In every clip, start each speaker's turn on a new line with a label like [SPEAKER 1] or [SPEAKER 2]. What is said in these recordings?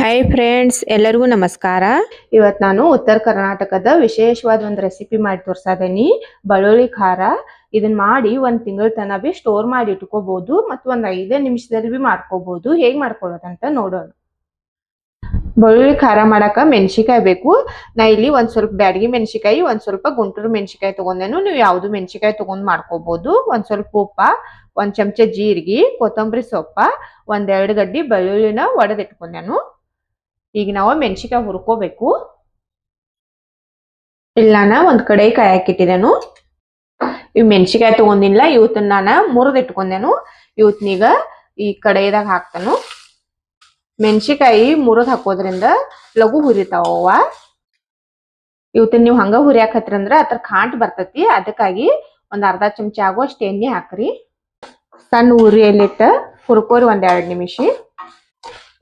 [SPEAKER 1] Hi friends ಎಲ್ಲರಿಗೂ ನಮಸ್ಕಾರ. ಇವತ್ತು ನಾನು ಉತ್ತರ ಕರ್ನಾಟಕದ ವಿಶೇಷವಾದ ಒಂದು ರೆಸಿಪಿ ಮಾಡಿ ತೋರ್ಸಾದೇನಿ ಬೆಳ್ಳುಳ್ಳಿ ಖಾರ. ಇದನ್ನ ಮಾಡಿ ಒಂದು ತಿಂಗಳ ತನ ಬಿ ಸ್ಟೋರ್ ಮಾಡಿ ಇಟ್ಕೋಬಹುದು ಮತ್ತು ಒಂದ್ ಐದೇ ನಿಮಿಷದಲ್ಲಿ ಬಿ ಮಾಡ್ಕೋಬಹುದು ಹೇಗೆ ಮಾಡ್ಕೊಳ್ಳೋದಂತ ನೋಡೋಣ. ಬೆಳ್ಳುಳ್ಳಿ ಖಾರ ಮಾಡಾಕ ಮೆಣಸಿಕಾಯಿ ಬೇಕು. ನಾ ಇಲ್ಲಿ ಒಂದು ಸ್ವಲ್ಪ ಬ್ಯಾಡಗಿ ಮೆಣಸಿಕಾಯಿ ಒಂದು ಸ್ವಲ್ಪ ಗುಂಟೂರು ಮೆಣಸಿಕಾಯಿ ತಗೊಂಡೇನು. ನೀವು ಯಾವುದು ಮೆಣಸಿಕಾಯಿ ತಗೊಂಡ್ ಮಾಡ್ಕೋಬಹುದು ಒಂದು ಸ್ವಲ್ಪ ಉಪ್ಪ, ಒಂದು ಚಮಚ ಜೀರಿಗೆ, ಕೊತ್ತಂಬರಿ ಸೊಪ್ಪ ಒಂದೆರಡು ಗಡ್ಡಿ ಬೆಳ್ಳುಳ್ಳಿನ ಒಡೆದ್ ಇಟ್ಕೊಂಡೇನು ಈಗ ನಾವು ಮೆಣಸಿಕಾಯಿ ಹುರ್ಕೋಬೇಕು. ಇಲ್ಲ ನಾ ಒಂದ್ ಕಡೆ ಕಾಯಕ್ಕಿಟ್ಟಿದೆನು ಇವ್ ಮೆಣಸಿಕಾಯಿ ತಗೊಂಡಿಲ್ಲ ಇವತ್ತನ್ನ ನಾನು ಮುರಿದ್ ಇಟ್ಕೊಂಡೇನು. ಇವತ್ನೀಗ ಈ ಕಡೆಯದಾಗ ಹಾಕ್ತಾನು. ಮೆಣಸಿಕಾಯಿ ಮುರಿದ್ ಹಾಕೋದ್ರಿಂದ ಲಘು ಹುರಿತಾವ ಇವತ್ತಿನ ನೀವು ಹಂಗ ಅಂದ್ರೆ ಅದ್ರ ಕಾಂಟ್ ಬರ್ತತಿ. ಅದಕ್ಕಾಗಿ ಒಂದ್ ಅರ್ಧ ಚಮಚ ಆಗುವಷ್ಟು ಎಣ್ಣೆ ಹಾಕ್ರಿ. ಸಣ್ಣ ಉರಿಯಲ್ಲಿಟ್ಟ ಹುರ್ಕೋರಿ ಒಂದ್ ಎರಡ್ ನಿಮಿಷ.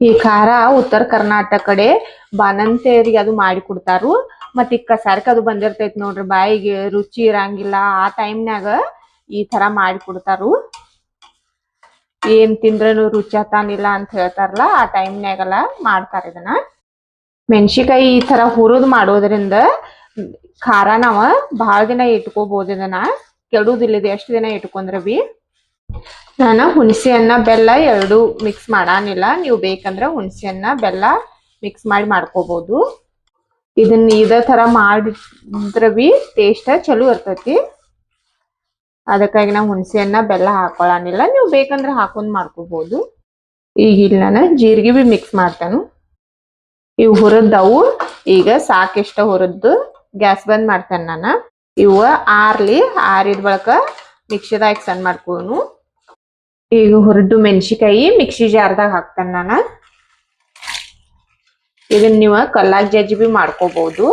[SPEAKER 1] ಈ ಖಾರ ಉತ್ತರ ಕರ್ನಾಟಕ ಕಡೆ ಬಾನಂತೆಯರಿಗೆ ಅದು ಮಾಡಿ ಕೊಡ್ತಾರು. ಮತ್ ಈ ಸರ್ಕ ಅದು ಬಂದಿರ್ತೈತಿ ನೋಡ್ರಿ ಬಾಯಿಗೆ ರುಚಿ ಇರಂಗಿಲ್ಲ. ಆ ಟೈಮ್ನ್ಯಾಗ ಈ ತರ ಮಾಡಿ ಕೊಡ್ತಾರು. ಏನ್ ತಿಂದ್ರನು ರುಚಿ ಹತ್ತಾನಿಲ್ಲ ಅಂತ ಹೇಳ್ತಾರಲ್ಲ, ಆ ಟೈಮ್ನಾಗೆಲ್ಲ ಮಾಡ್ತಾರ ಇದನ್ನ. ಮೆಣಸಿಕಾಯಿ ಈ ತರ ಹುರಿದ್ ಮಾಡೋದ್ರಿಂದ ಖಾರ ನಾವ ಬಹಳ ದಿನ ಇಟ್ಕೋಬಹುದು ಇದನ್ನ. ಕೆಡುದಿಲ್ಲ ಇದು, ಎಷ್ಟು ದಿನ ಇಟ್ಕೊಂಡ್ರ ಬಿ ನಾನು ಹುಣಸೆ ಅನ್ನ ಬೆಲ್ಲ ಎರಡು ಮಿಕ್ಸ್ ಮಾಡಾನಿಲ್ಲ. ನೀವು ಬೇಕಂದ್ರೆ ಹುಣಸೆ ಅನ್ನ ಬೆಲ್ಲ ಮಿಕ್ಸ್ ಮಾಡಿ ಮಾಡ್ಕೋಬಹುದು ಇದನ್ನ ಇದೇ ತರ ಮಾಡಿದ್ರ ಬಿ ಟೇಸ್ಟ್ ಚಲೋ ಇರ್ತೈತಿ. ಅದಕ್ಕಾಗಿ ನಾವು ಹುಣಸೆ ಅನ್ನ ಬೆಲ್ಲ ಹಾಕೊಳ್ಳಾನಿಲ್ಲ ನೀವು ಬೇಕಂದ್ರೆ ಹಾಕೊಂಡು ಮಾಡ್ಕೋಬಹುದು ಈಗ ಇಲ್ಲಿ ನಾನು ಜೀರಿಗೆ ಬಿ ಮಿಕ್ಸ್ ಮಾಡ್ತಾನು. ಇವು ಹುರಿದವು. ಈಗ ಸಾಕಿಷ್ಟ ಹುರಿದು ಗ್ಯಾಸ್ ಬಂದ್ ಮಾಡ್ತೇನೆ ನಾನು. ಇವು ಆರ್ಲಿ ಆರಿದ ಬಳಕ ಮಿಕ್ಸಿದಾಗ ಸಣ್ಣ ಮಾಡ್ಕೋನು ಈಗ ಹುರಿದು ಮೆಣಸಿಕಾಯಿ ಮಿಕ್ಸಿ ಜಾರ್ದಾಗ ಹಾಕ್ತೇನೆ ನಾನು. ಇದನ್ನ ನೀವು ಕಲ್ಲಾಗ್ ಜಜ್ಜಿ ಬಿ ಮಾಡ್ಕೋಬಹುದು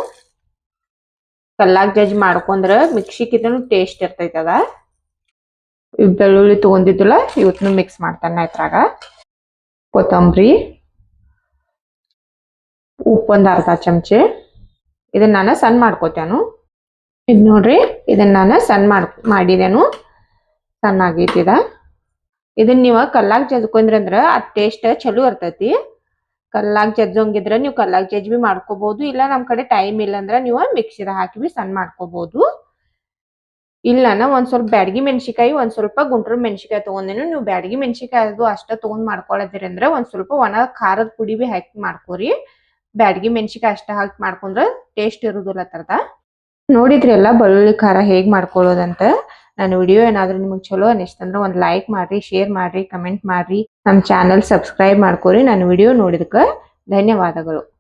[SPEAKER 1] ಕಲ್ಲಾಗ್ ಜಜ್ಜಿ ಮಾಡ್ಕೊಂಡ್ರ ಮಿಕ್ಸಿಕಿದನು ಟೇಸ್ಟ್ ಇರ್ತೈತಿ ಅದ. ಬೆಳ್ಳುಳ್ಳಿ ತಗೊಂಡಿದ್ದಲ್ಲ ಇವತ್ತು ಮಿಕ್ಸ್ ಮಾಡ್ತಾನೆ ಇದ್ರಾಗ. ಕೊತ್ತಂಬರಿ, ಉಪ್ಪೊಂದು ಅರ್ಧ ಚಮಚೆ. ಇದನ್ನ ನಾನು ಸಣ್ಣ ಮಾಡ್ಕೋತೇನು. ಇದು ನೋಡ್ರಿ ಇದನ್ನ ನಾನು ಸಣ್ಣ ಮಾಡ್, ಮಾಡಿದೇನು. ಸಣ್ಣ ಆಗೈತಿದ ಇದನ್ನ ನೀವು ಕಲ್ಲಾಗ್ ಜಜ್ಕೊಂಡ್ರಿ ಅಂದ್ರ ಅದ್ ಟೇಸ್ಟ್ ಚಲೋ ಇರ್ತೈತಿ. ಕಲ್ಲಾಗ್ ಜಜ್ಜಂಗಿದ್ರ ನೀವು ಕಲ್ಲಾಗ್ ಜಜ್ ಬಿ ಮಾಡ್ಕೋಬಹುದು ಇಲ್ಲ ನಮ್ ಕಡೆ ಟೈಮ್ ಇಲ್ಲ ಅಂದ್ರ ನೀವು ಮಿಕ್ಸಿದ ಹಾಕಿ ಬಿ ಸಣ್ಣ ಮಾಡ್ಕೋಬಹುದು ಇಲ್ಲನ ಒಂದ್ ಸ್ವಲ್ಪ ಬ್ಯಾಡಗಿ ಮೆಣಸಿಕಾಯಿ ಒಂದ್ ಸ್ವಲ್ಪ ಗುಂಟ್ರ ಮೆಣಸಿಕಾಯಿ ತಗೊಂಡೇನು. ನೀವು ಬ್ಯಾಡಗಿ ಮೆಣಸಿಕಾಯಿ ಅದು ಅಷ್ಟ ತಗೊಂಡ್ ಮಾಡ್ಕೊಳದಿರಿ ಅಂದ್ರ ಒಂದ್ ಸ್ವಲ್ಪ ಒಣ ಖಾರದ ಪುಡಿ ಬಿ ಹಾಕಿ ಮಾಡ್ಕೋರಿ. ಬ್ಯಾಡಗಿ ಮೆಣಸಿಕಾಯಿ ಅಷ್ಟ ಹಾಕಿ ಮಾಡ್ಕೊಂಡ್ರ ಟೇಸ್ಟ್ ಇರುದಿಲ್ಲ ತರದ ನೋಡಿದ್ರಿ ಎಲ್ಲ ಬೆಳ್ಳುಳ್ಳಿ ಖಾರ ಹೇಗ್ ಮಾಡ್ಕೊಳ್ಳೋದಂತ ನನ್ನ ವಿಡಿಯೋ ಏನಾದ್ರೂ ನಿಮಗೆ ಚಲೋ ಅನಿಸ್ತಂದ್ರೆ ಒಂದು ಲೈಕ್ ಮಾಡ್ರಿ ಶೇರ್ ಮಾಡ್ರಿ ಕಮೆಂಟ್ ಮಾಡ್ರಿ. ನಮ್ಮ ಚಾನಲ್ ಸಬ್ಸ್ಕ್ರೈಬ್ ಮಾಡ್ಕೊರಿ, ನನ್ನ ವಿಡಿಯೋ ನೋಡಿದಕ್ಕೆ ಧನ್ಯವಾದಗಳು.